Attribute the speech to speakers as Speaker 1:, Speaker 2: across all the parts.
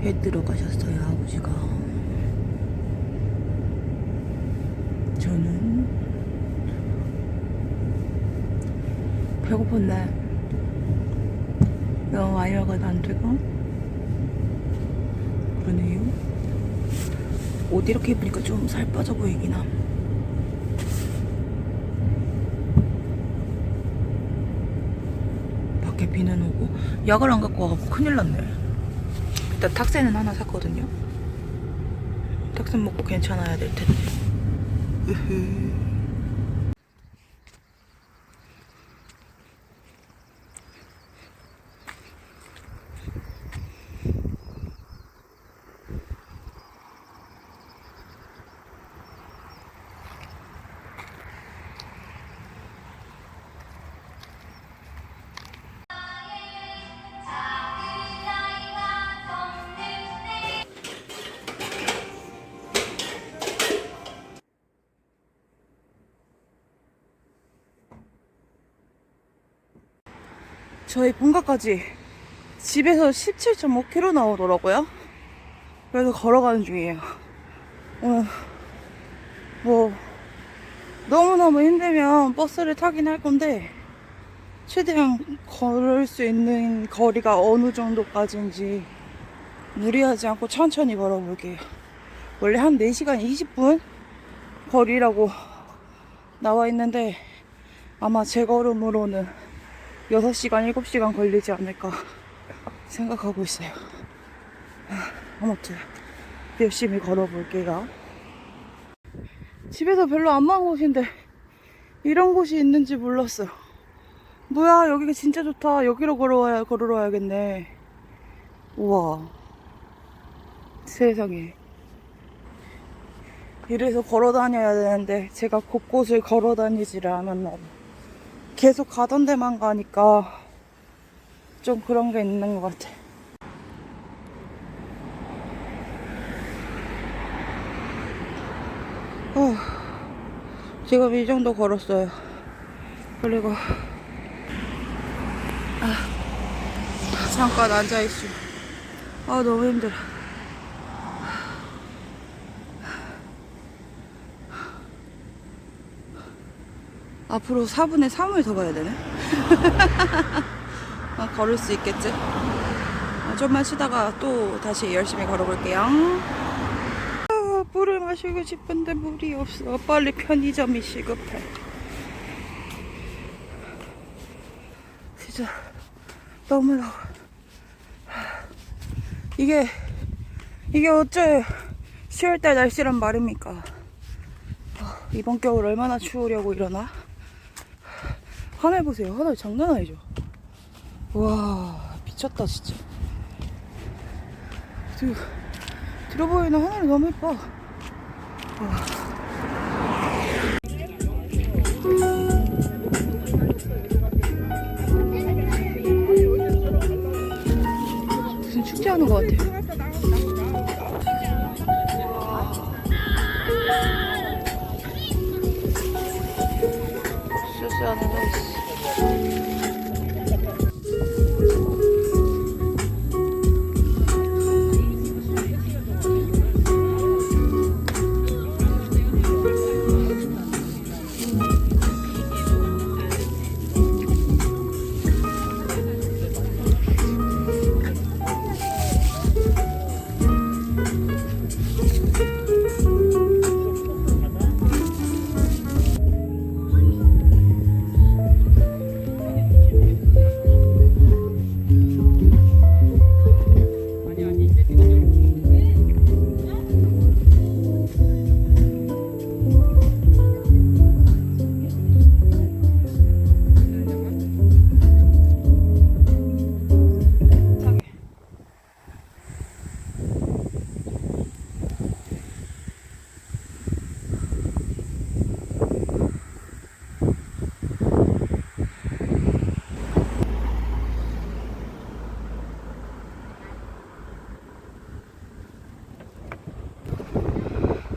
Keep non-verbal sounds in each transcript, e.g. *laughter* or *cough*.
Speaker 1: 배 들어 가셨어요 아버지가. 저는 배고픈 날 너무 많이 먹어도 안 되고 그러네요. 옷 이렇게 입으니까 좀 살 빠져 보이긴 함 밖에 비는 오고 약을 안 갖고 와갖고 큰일 났네. 일단 탁새는 하나 샀거든요. 탁새 먹고 괜찮아야 될 텐데. 으흐. 저희 본가까지 집에서 17.5km 나오더라고요. 그래서 걸어가는 중이에요. 오늘 뭐 너무너무 힘들면 버스를 타긴 할 건데 최대한 걸을 수 있는 거리가 어느 정도까지인지 무리하지 않고 천천히 걸어볼게요. 원래 한 4시간 20분 거리라고 나와 있는데 아마 제 걸음으로는 6시간, 7시간 걸리지 않을까 생각하고 있어요. 아, 아무튼 열심히 걸어볼게요. 집에서 별로 안먼 곳인데 이런 곳이 있는지 몰랐어요. 뭐야 여기가 진짜 좋다. 여기로 걸어와야 걸으러 와야겠네. 우와 세상에 이래서 걸어 다녀야 되는데 제가 곳곳을 걸어 다니지를 않았나 봐. 계속 가던 데만 가니까 좀 그런 게 있는 것 같아. 어, 지금 이 정도 걸었어요. 그리고 아, 잠깐 앉아 있어. 아 너무 힘들어. 앞으로 4분의 3을 더 가야 되네. *laughs* 아, 걸을 수 있겠지? 아, 좀만 쉬다가 또 다시 열심히 걸어볼게요. 아, 물을 마시고 싶은데 물이 없어. 빨리 편의점이 시급해. 진짜 너무 더워. 이게 이게 어째 10월달 날씨란 말입니까? 아, 이번 겨울 얼마나 추우려고 이러나? 하늘 보세요. 하늘 장난 아니죠? 와, 미쳤다, 진짜. 들, 들어보이는 하늘이 너무 예뻐. 와. 무슨 축제하는 것 같아요. şu anda.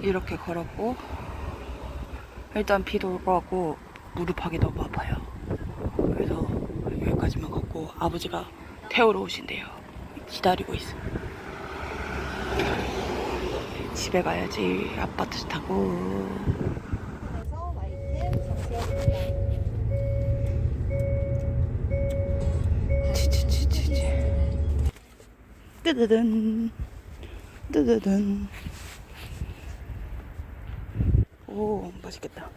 Speaker 1: 이렇게 걸었고 일단 비도 올것 같고 무릎하기 너무 아파요. 그래서 대학교까지만 걷고 아버지가 태우러 오신대요. 기다리고 있어. 집에 가야지 아파트 타고. 치치치치치. 뜨드든 뜨드든. 오 맛있겠다.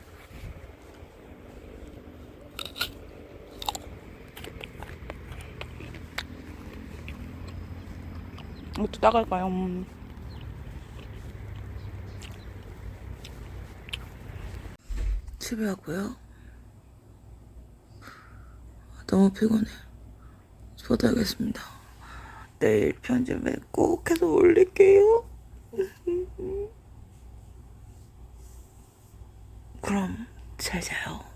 Speaker 1: 이것도 따갈까요? 음. 집에 왔고요. 너무 피곤해. 저도하겠습니다. 내일 편집에 꼭 해서 올릴게요. *laughs* 그럼 잘 자요.